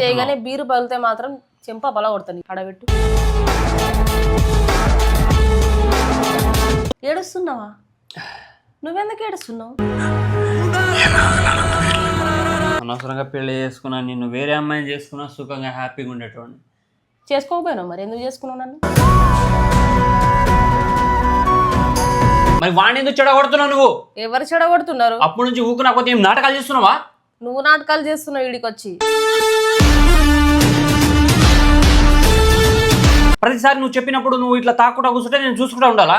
చేయగానే బీరు పగిలితే మాత్రం చెంప బల కొడతాను అడబెట్టు ఏడుస్తున్నావా? నువ్వెందుకు ఏడుస్తున్నావు? అనవసరంగా పెళ్ళి చేసుకున్నా నిన్ను వేరే అమ్మాయిని చేసుకున్నా సుఖంగా హ్యాపీగా ఉండేటోడిని. చేసుకోకపోయినావు మరి? ఎందుకు చేసుకున్నావు నన్ను? మరి వాడిని ఎందుకు చెడగొడుతున్నావు నువ్వు? ఎవరు చెడగొడుతున్నారు? అప్పటి నుంచి ఊకు నాకు నాటకాలు చేస్తున్నావా? నువ్వు నాటకాలు చేస్తున్నావు వీడికి వచ్చి ప్రతిసారి నువ్వు చెప్పినప్పుడు నువ్వు ఇట్లా తాకుండా కూర్చుంటే నేను చూసుకుంటా ఉండాలా?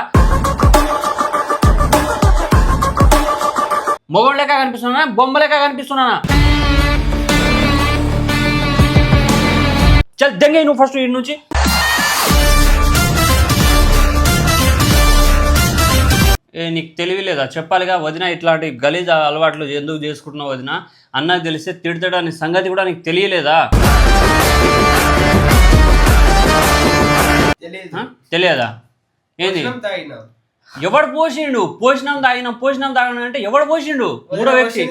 మొగోడు లెక్క కనిపిస్తున్నానా? బొమ్మ లెక్క కనిపిస్తున్నానా? చల్ దెంగే నువ్వు ఫస్ట్ ఇంటి నుంచి. ఏ నీకు తెలివి లేదా? చెప్పాలిగా వదిన ఇట్లాంటి గలీజ్ అలవాట్లు ఎందుకు చేసుకుంటున్నావు వదిన? అన్నది తెలిస్తే తిడతాడని సంగతి కూడా నీకు తెలియలేదా? తెలియదు? ఏంది? ఎవడు పోసిండు పోషణం తాగిన పోషణం తాగిన అంటే ఎవడు పోసిండు మూడో వ్యక్తి.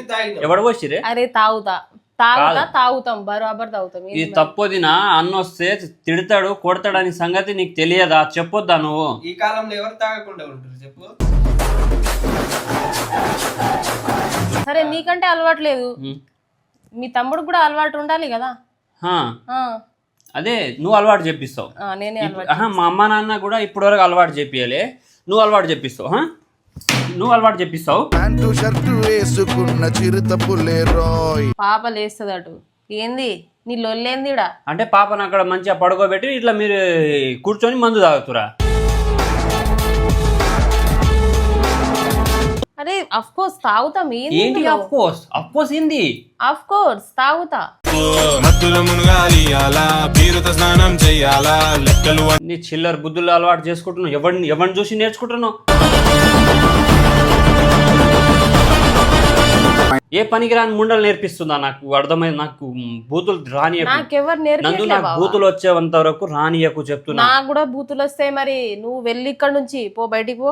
ఎవడు పోసిరే అరే తాగుతా. తాగుతా. తాగుతాం. బరాబర్ తాగుతాం. ఇది? తప్పొదిన? అన్న వస్తే తిడతాడు కొడతాడని సంగతి నీకు తెలియదా? చెప్పొద్దా నువ్వు? ఈ కాలంలో ఎవరు తాగకుండా ఉంటారు చెప్పు? సరే నీకంటే అలవాటు లేదు. మీ తమ్ముడు కూడా అలవాటు ఉండాలి కదా? అదే నువ్వు అలవాటు చెప్పిస్తావు. మా అమ్మ నాన్న కూడా ఇప్పటివరకు అలవాటు చెప్పియాలి. నువ్వు అలవాటు చెప్పిస్తావు హా? నువ్వు అలవాటు చెప్పిస్తావు. ప్యాంటు షర్టు వేసుకున్న చిరుత పులేరోయ్ పాప లేస్తుంది అటు. ఏంది? నీ లొల్లేందిడా అంటే పాపను అక్కడ మంచిగా పడుకోబెట్టి ఇట్లా మీరు కూర్చొని మందు తాగుతురా. అరే అఫ్ కోర్స్ తాగుతాం. ఏంటి ఏంది అఫ్ కోర్స్ అఫ్ కోర్స్ ఏంది? అఫ్ కోర్స్ తాగుతా. మత్తుల మునగాలి అలా బీరుత స్నానం చెయ్యాలా లెక్కలు నీ చిల్లర బుద్ధులు అలవాటు చేసుకుంటున్నావు. ఎవరిని ఎవరిని చూసి నేర్చుకుంటున్నావు? ఏ పనికి రాని ముండలు నేర్పిస్తుందా నాకు? అర్థమైంది నాకు బూతులు రానియకు. నాకెవరు నందు నేర్పించలే నాకు బూతులు వచ్చేంత వరకు రానియకు చెప్తున్నా. నాకు కూడా బూతులు వస్తాయి మరి. నువ్వు వెళ్ళి ఇక్కడ నుంచి పో బయటికి పో.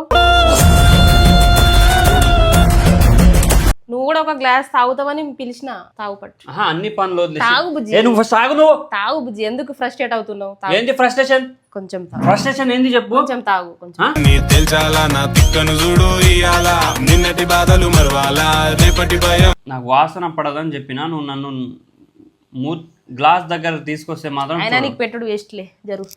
కూడా ఒక గ్లాస్ తాగుతావని పిలిచిన తాగు పట్టు. ఆహా, అన్ని పనులు వదిలేసి. తాగు బుజ్జి. ఏ నువ్వు తాగు నువ్వు. తాగు బుజ్జి. ఎందుకు ఫ్రస్ట్రేట్ అవుతున్నావు? తాగు. ఏంటి ఫ్రస్ట్రేషన్ కొంచెం తాగు. ఫ్రస్ట్రేషన్ ఏంది చెప్పు? కొంచెం తాగు కొంచెం ఆ? నీ తేల్చాలా? నా తిక్కను చూడు ఇయాలా నిన్నటి బాధలు మరవాలా? రేపటి భయం. నాకు వాసన పడదని చెప్పినా నువ్వు నన్ను మూ గ్లాస్ దగ్గర తీసుకొస్తే మాత్రం అయినా చూడు. నీకు పెట్టుడు వేస్ట్లే జరుగు.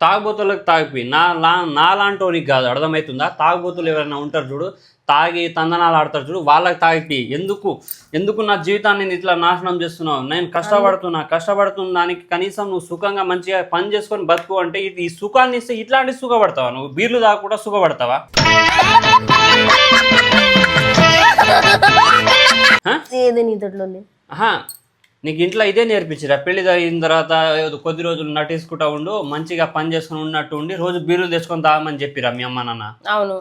తాగుబోతులకు తాగిపోయి నా లా నా లాంటోనికి కాదు అర్థమవుతుందా? తాగుబోతులు ఎవరైనా ఉంటారు చూడు తాగి తందనాలు ఆడతారు చూడు వాళ్ళకి తాగిపోయి ఎందుకు? ఎందుకు నా జీవితాన్ని నేను ఇట్లా నాశనం చేస్తున్నావు? నేను కష్టపడుతున్నా కష్టపడుతున్న దానికి కనీసం నువ్వు సుఖంగా మంచిగా పని చేసుకొని బతుకు అంటే ఇది- ఈ సుఖాన్ని ఇస్తే ఇట్లాంటి సుఖపడతావా? నువ్వు బీర్లు తాగకుండా సుఖపడతావా? హ? ఏది నీ నీకు ఇంట్లో ఇదే నేర్పించిరా? పెళ్ళి అయిన తర్వాత ఏదో కొద్ది రోజులు నటించుకుంటా ఉండు మంచిగా పని చేసుకుని ఉన్నట్టు ఉండి రోజు బీరులు తెచ్చుకొని తాగమని చెప్పిరా మీ అమ్మ నాన్న. అవును?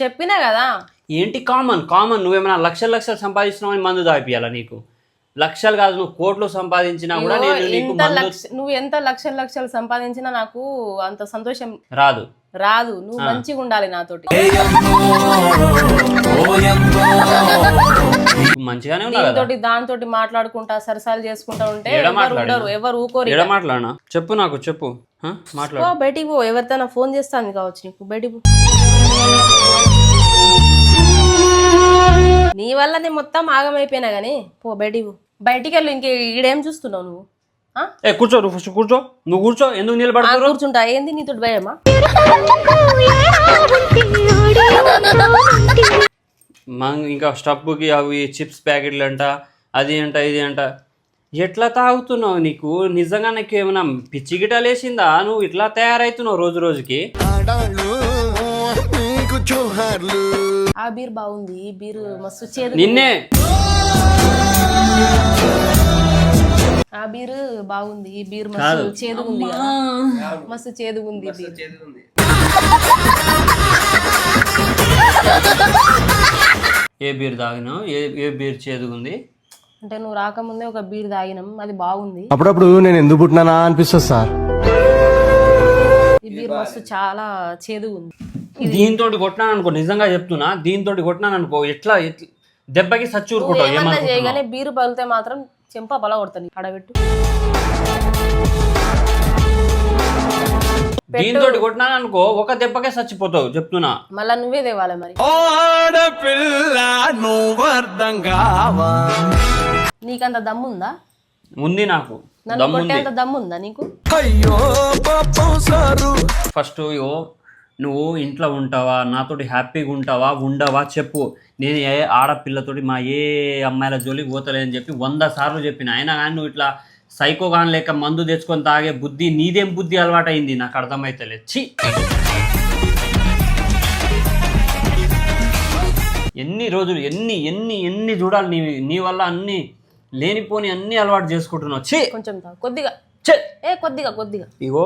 చెప్పినా కదా? ఏంటి కామన్? కామన్. నువ్వేమైనా లక్షలు లక్షలు సంపాదిస్తున్నావని మందు తాగిపియాలా నీకు? లక్షలు కాదు నువ్వు కోట్లు సంపాదించినా కూడా నేను నువ్వు ఎంత లక్షలు లక్షలు సంపాదించినా నాకు అంత సంతోషం రాదు. రాదు. నువ్వు మంచిగా ఉండాలి నాతోటి. మంచిగానే దానితోటి మాట్లాడుకుంటా సరసాలు చేసుకుంటా ఉంటే ఎవరు? ఉండరు ఎవరు ఊకోరు మాట్లాడనా? చెప్పు నాకు చెప్పు. హ? మాట్లాడు. పో, బయటికి పో. ఎవరితోనా ఫోన్ చేస్తాను కావచ్చు నీకు. బయటికి పో. నీ వల్ల నేను మొత్తం ఆగమైపోయినా గానీ పో బయటికి పో. బయటికి వెళ్ళు ఇంకే ఈడేం చూస్తున్నావు నువ్వు? ఏ కూర్చో నువ్వు ఫస్ట్ కూర్చో. నువ్వు కూర్చో ఎందుకు ఆ, నిలబడతారు కూర్చుంటా. ఏంది నీతోటి భయమా? మన ఇంకా స్టప్పుకి అవి చిప్స్ ప్యాకెట్లు అంట అది అంట ఇది అంట. ఎట్లా తాగుతున్నావు నీకు? నిజంగా నీకు ఏమైనా పిచ్చి గిటాలు వేసిందా? నువ్వు ఇట్లా తయారవుతున్నావు రోజు రోజుకి? ఆ బీర్ బాగుంది. బీర్ మస్తు చేదు నిన్నే. ఆ బీర్ బాగుంది ఈ బీర్. మస్తు చేదుగుంది కదా. మస్తు చేదు ఉంది ఏ బీర్ తాగినావు? ఏ ఏ బీర్ చేదుగుంది? అంటే నువ్వు రాకముందే ఒక బీర్ తాగినాం అది బాగుంది. అప్పుడప్పుడు నేను ఎందుకు పుట్టినానా అనిపిస్తుంది సార్. ఈ బీర్ మస్తు చాలా చేదుగుంది. దీంతో కొట్టినాను అనుకో నిజంగా చెప్తున్నా దీంతో కొట్టినాను అనుకో ఎట్లా ఎట్లా దెబ్బకి సచ్చి ఊరుకుంటావు ఏమన్నా చేయగానే బీరు పగిలితే మాత్రం చెంప బల కొడతాను అడబెట్టు దీంతో కొట్టినాను అనుకో ఒక దెబ్బకే చచ్చిపోతావు చెప్తున్నా. మళ్ళా నువ్వే తేవాలి మరి. ఆడపిల్ల నువ్వు అర్థం కావా? నీకంత దమ్ముందా? ఉంది నాకు. నన్ను దమ్ముంది. కొట్టేంత దమ్ముందా నీకు? అయ్యో పాపం సారు. ఫస్ట్ ఇగో నువ్వు ఇంట్లో ఉంటావా? నాతోటి హ్యాపీగా ఉంటావా? ఉండవా? చెప్పు. నేను ఏ ఆడపిల్లతోటి మా ఏ అమ్మాయిల జోలికి పోతలేదని చెప్పి వంద సార్లు చెప్పిన. అయినా కానీ నువ్వు ఇట్లా సైకో కానీ లేక మందు తెచ్చుకొని తాగే బుద్ధి నీదేం బుద్ధి అలవాటైంది? నాకు అర్థమైతలేదు ఛీ! ఎన్ని రోజులు ఎన్ని ఎన్ని ఎన్ని చూడాలి నీ నీ వల్ల అన్ని లేనిపోని అన్ని అలవాటు చేసుకుంటున్నావు. కొంచెం కొద్దిగా. ఏ కొద్దిగా కొద్దిగా. ఇగో.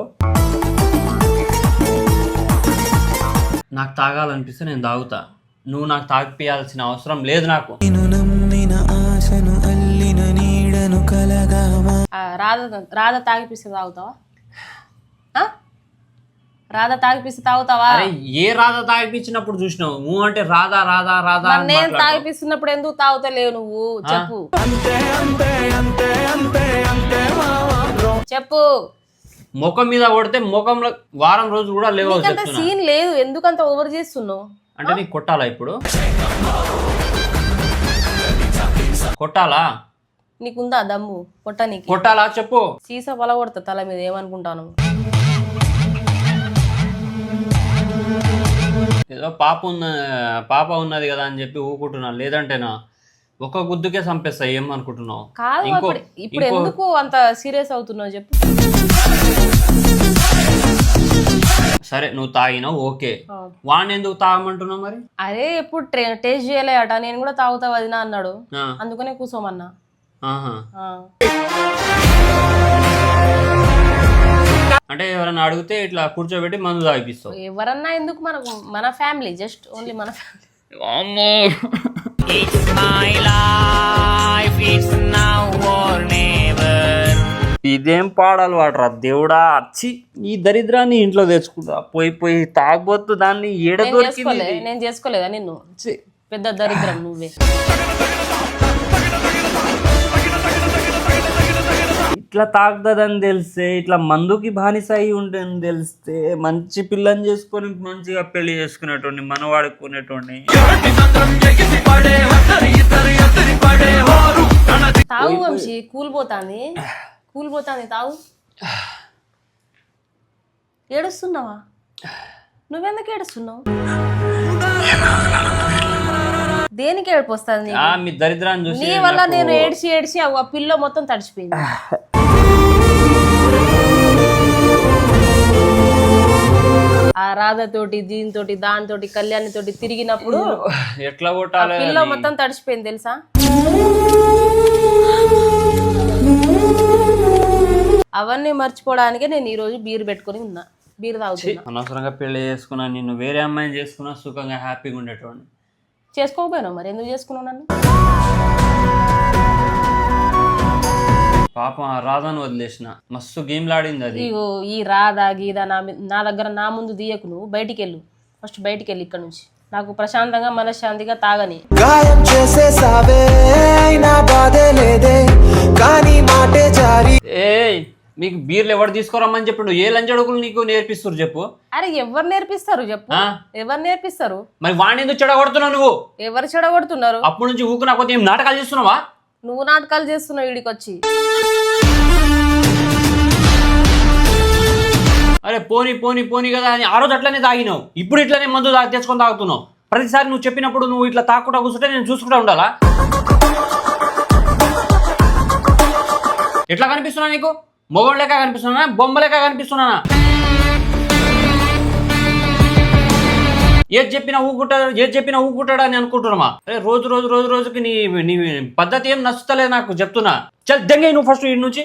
నాకు తాగాలనిపిస్తే నేను తాగుతా. నువ్వు నాకు తాగిపియాల్సిన అవసరం లేదు నాకు. ఆ, రాధ రాధ తాగిపిస్తే తాగుతావా? రాధ తాగిపిస్తే తాగుతావా? అరే ఏ రాధా తాగిపించినప్పుడు చూసినావు? నువ్వు అంటే రాధా రాధా రాధా నేను. తాగిపిస్తున్నప్పుడు ఎందుకు తాగుతలేవు నువ్వు? చెప్పు. చెప్పు. ముఖం మీద కొడితే ముఖంలో వారం రోజు కూడా లేవు సీన్ లేదు. ఎందుకంత ఓవర్ చేస్తున్నావు? అంటే నీకు కొట్టాలా ఇప్పుడు? కొట్టాలా? నీకుందా దమ్ము? పొట్ట నీకు. కొట్టాలా? చెప్పు. సీసా పొల కొడతా తల మీద ఏమనుకుంటాను. ఏదో పాప ఉన్న పాప ఉన్నది కదా అని చెప్పి ఊకుంటున్నా. లేదంటేనా? ఒక గుద్దుకే చంపేస్తా ఏమనుకుంటున్నావు? కాదు ఇంకో- ఇప్పుడు ఎందుకు అంత సీరియస్ అవుతున్నావు చెప్పు. సరే నువ్వు తాగినావు ఓకే. వాడిని ఎందుకు తాగమంటున్నావు మరి? అరే ఎప్పుడు టేస్ట్ చేయలే అట. నేను కూడా తాగుతా వదినా అన్నాడు. అందుకనే. ఆ. అంటే ఎవరైనా అడిగితే ఇట్లా కూర్చోబెట్టి మందు తాగిపిస్తావు. ఎవరన్నా ఎందుకు మనకు? మన ఫ్యామిలీ జస్ట్ ఓన్లీ మన ఫ్యామిలీ. ఇదేం పాడాలి వాడరా దేవుడా? అచ్చి ఈ దరిద్రాన్ని ఇంట్లో తెచ్చుకుంటా. పోయి పోయి తాగబోతు దాన్ని ఏడ నేను దొరికింది చేసుకోలేదా నిన్ను? పెద్ద దరిద్రం నువ్వే. ఇట్లా తాగుతుందని తెలిస్తే ఇట్లా మందుకి బానిస అయి ఉంటుందని తెలిస్తే మంచి పిల్లని చేసుకొని మంచిగా పెళ్ళి చేసుకునేటోడిని మనవాడుకునేటోడిని తాగు వంశీ కూలిపోతాంది కూలిపోతాంది తాగు. ఏడుస్తున్నావా? నువ్వెందుకు ఏడుస్తున్నావు? దేనికి ఏడుపు వస్తుంది ఆ మీ దరిద్రాన్ని చూసి నీ వల్ల నేను ఏడ్చి ఏడ్చి ఆ పిల్ల మొత్తం తడిచిపోయింది. ఆ రాధతోటి దీనితోటి దానితోటి కళ్యాణి తోటి తిరిగినప్పుడు ఎట్లా కొట్టాలి పిల్ల. మొత్తం తడిచిపోయింది తెలుసా? అవన్నీ మర్చిపోవడానికే నేను ఈ రోజు బీర్ పెట్టుకొని ఉన్నా. బీర్ తాగుతున్నా. అనవసరంగా పెళ్ళి చేసుకున్నా నిన్ను వేరే అమ్మాయిని చేసుకున్నా సుఖంగా హ్యాపీగా ఉండేటోడిని. చేసుకోకపోయినావు మరి? ఎందుకు చేసుకున్నావు నన్ను? పాపం ఆ రాధాను వదిలేసిన. మస్తు గేమ్లు ఆడింది అది. ఇగో ఈ రాధా గీద నా మీ- నా దగ్గర నా ముందు తీయకు నువ్వు. బయటికి వెళ్ళు ఫస్ట్ బయటికి వెళ్ళి ఇక్కడ నుంచి. నాకు ప్రశాంతంగా మనశ్శాంతిగా తాగని. గాయం చేసేసావే అయినా బాధే లేదే. కానీ మాటే జారి. ఏయ్! మీకు బీర్లు ఎవరు తీసుకురమ్మని చెప్పిండు? ఏ లంచడుకులు నీకు నేర్పిస్తారు చెప్పు? అరే ఎవరు నేర్పిస్తారు చెప్పు? ఆ? ఎవరు నేర్పిస్తారు? మరి వాడిని ఎందుకు చెడగొడుతున్నావు నువ్వు? ఎవరు చెడగొడుతున్నారు? అప్పటి నుంచి ఊకు నాకు ఏం నాటకాలు చేస్తున్నావా? నువ్వు నాటకాలు చేస్తున్నావు వీడికి వచ్చి. అరే పోనీ పోనీ పోనీ కదా అని ఆ రోజు అట్లనే తాగినావు. ఇప్పుడు ఇట్లనే మందు తా- తెచ్చుకొని తాగుతున్నావు. ప్రతిసారి నువ్వు చెప్పినప్పుడు నువ్వు ఇట్లా తాకుండా కూర్చుంటే నేను చూసుకుంటా ఉండాలా? ఎట్లా కనిపిస్తున్నా నీకు? మొగోడు లెక్క కనిపిస్తున్నా బొమ్మ లెక్క కనిపిస్తున్నానా? ఏది చెప్పినా ఊకుంటాడు? ఏది చెప్పినా ఊకుంటాడు అని అనుకుంటున్నామా అరే రోజు రోజు రోజు రోజుకి నీ నీ పద్ధతి ఏం నచ్చుతలే నాకు చెప్తున్నా. చల్ దెంగే నువ్వు ఫస్ట్ ఇంటి నుంచి.